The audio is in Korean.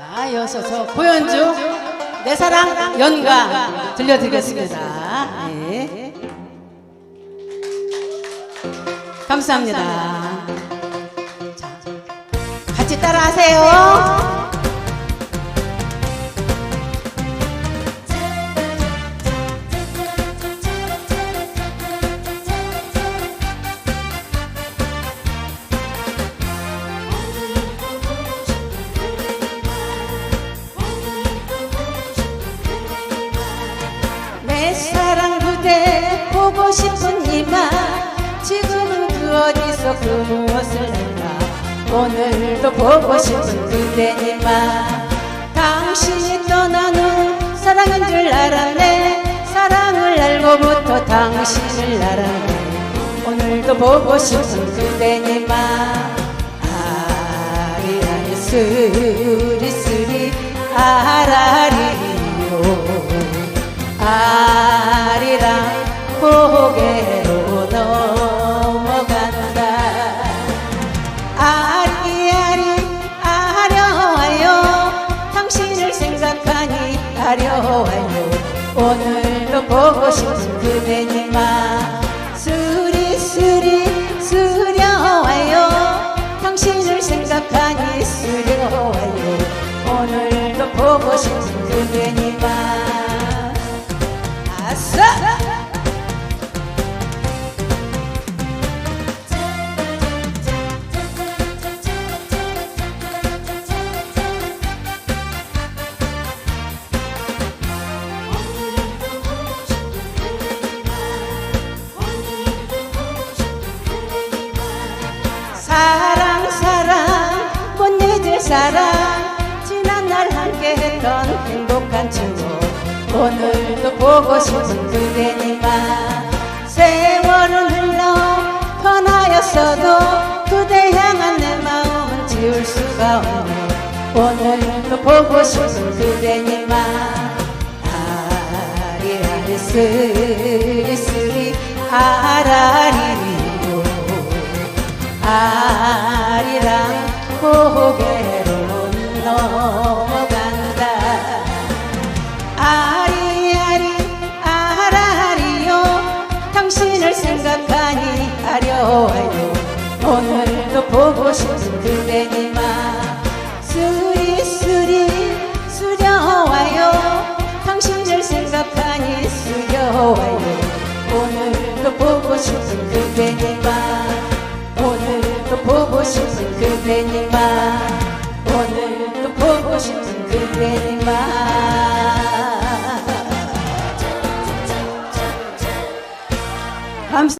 자, 이어서 저 고현주 내 사랑 연가 들려드리겠습니다. 네. 감사합니다. 자, 같이 따라하세요. 내 사랑 그대 보고 싶은 이마 지금은 그 어디서 그 무엇을 할까? 오늘도 보고 싶은 그대니마 당신이 떠난 후 사랑인 줄 알았네. 사랑을 알고부터 당신을 알았네. 오늘도 보고 싶은 그대니마 아리아리 스리스리 아라리요. 아리랑 오늘도 보고 싶은 그대님아 스리스리 스려와요. 당신을 생각하니 스려와요. 오늘도 보고 싶은 그대님아 오늘도 보고 싶은 그대니만 세월은 흘러 변하였어도 그대 향한 내 마음은 지울 수가 없네. 오늘도 보고 싶은 그대니만 아리아리 스리스리 아 생각하니 아려워요. 오늘도 보고 싶은 그대니마. 스리스리 수려와요. 당신을 생각하니 수려와요. 오늘도 보고 싶은 그대니마. 오늘도 보고 싶은 그대니마. 오늘도 보고 싶은 그대니마